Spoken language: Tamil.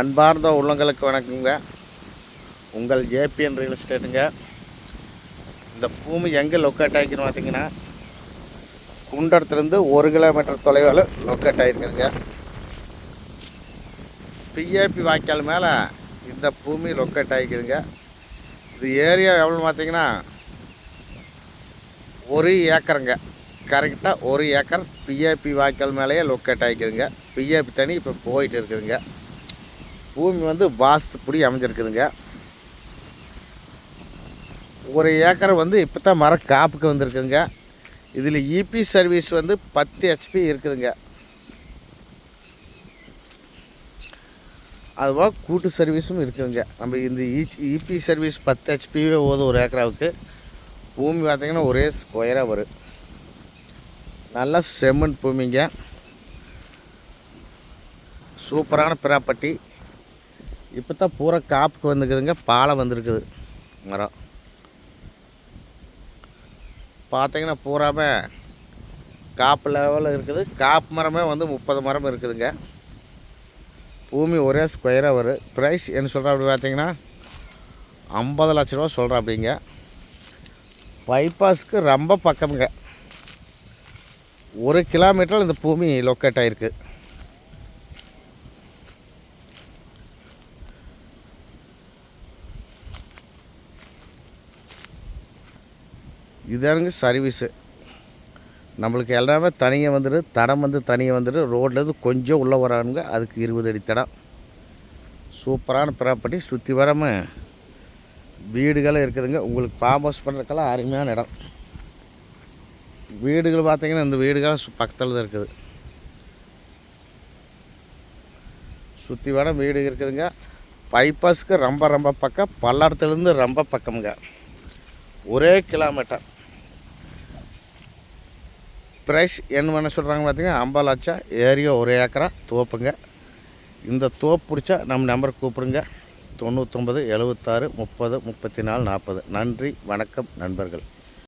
அன்பார்ந்த உள்ளங்களுக்கு வணக்கங்க. உங்கள் ஜேபிஎன் ரியல் எஸ்டேட்டுங்க இந்த பூமி எங்கே லொக்கேட் ஆகிக்கணும் பார்த்தீங்கன்னா குண்டடத்துலேருந்து ஒரு கிலோமீட்டர் தொலைவில் லொக்கேட் ஆகிருக்குதுங்க. பிஏபி வாய்க்கால் மேலே இந்த பூமி லொக்கேட் ஆகிக்குதுங்க இது ஏரியா எவ்வளோ பார்த்தீங்கன்னா ஒரு ஏக்கருங்க. கரெக்டாக ஒரு ஏக்கர் பிஏபி வாய்க்கால் மேலேயே லொக்கேட் ஆகிக்குதுங்க பிஏபி தனி இப்போ போயிட்டு இருக்குதுங்க. பூமி வந்து வாஸ்துப்படி அமைஞ்சிருக்குதுங்க. ஒரு ஏக்கர் வந்து இப்போ தான் மர காப்புக்கு வந்திருக்குங்க இதில் இபி சர்வீஸ் வந்து பத்து ஹெச்பி இருக்குதுங்க. அதுவாக கூட்டு சர்வீஸும் இருக்குதுங்க. நம்ம இந்த இபி சர்வீஸ் பத்து ஹெச்பியே போதும் ஒரு ஏக்கராவுக்கு பூமி பார்த்திங்கன்னா ஒரே ஸ்கொயராக வரும். நல்லா செம்மண் பூமிங்க. சூப்பரான ப்ராப்பர்ட்டி இப்போ தான் பூரா காப்புக்கு வந்துருக்குதுங்க பாலம் வந்திருக்குது. மரம். பார்த்தீங்கன்னா பூராமே காப்பு லெவலில் இருக்குது. காப்பு மரமே வந்து முப்பது மரம் இருக்குதுங்க. பூமி ஒரே ஸ்கொயராக வரும் ப்ரைஸ் என்ன சொல்கிறா அப்படி பார்த்தீங்கன்னா ஐம்பது லட்ச ரூபா சொல்கிறா அப்படிங்க பைபாஸ்க்கு ரொம்ப பக்கமுங்க. ஒரு கிலோமீட்டரில் இந்த பூமி லொக்கேட் ஆகிருக்கு இதானுங்க சர்வீஸு நம்மளுக்கு எல்லாமே தனியாக வந்துடு தடம் வந்து தனியாக வந்துடு ரோட்லேருந்து கொஞ்சம் உள்ளே வரானுங்க அதுக்கு இருபது அடி தடம். சூப்பரான ப்ராப்பர்ட்டி சுற்றி வராமல் வீடுகளும் இருக்குதுங்க. உங்களுக்கு ஃபார்ம் ஹவுஸ் பண்ணுறதுக்கெல்லாம் அருமையான இடம். வீடுகள் பார்த்திங்கன்னா இந்த வீடுகள் சு- பக்கத்தில் தான் இருக்குது. சுற்றி வர வீடு இருக்குதுங்க. பைபாஸ்க்கு ரொம்ப ரொம்ப பக்கம் பல்லடத்துலேருந்து ரொம்ப பக்கமுங்க. ஒரே கிலோமீட்டர் ப்ரைஸ் என்ன பண்ண சொல்கிறாங்க பார்த்தீங்கன்னா ஐம்பது லட்சம் ஏரியா ஒரு ஏக்கரா தோப்புங்க இந்த தோப்பு பிடிச்சா நம்ம நம்பர் கூப்பிடுங்க. தொண்ணூத்தொம்பது எழுபத்தாறு முப்பது முப்பத்தி நாலு நாற்பது. நன்றி வணக்கம் நண்பர்கள்.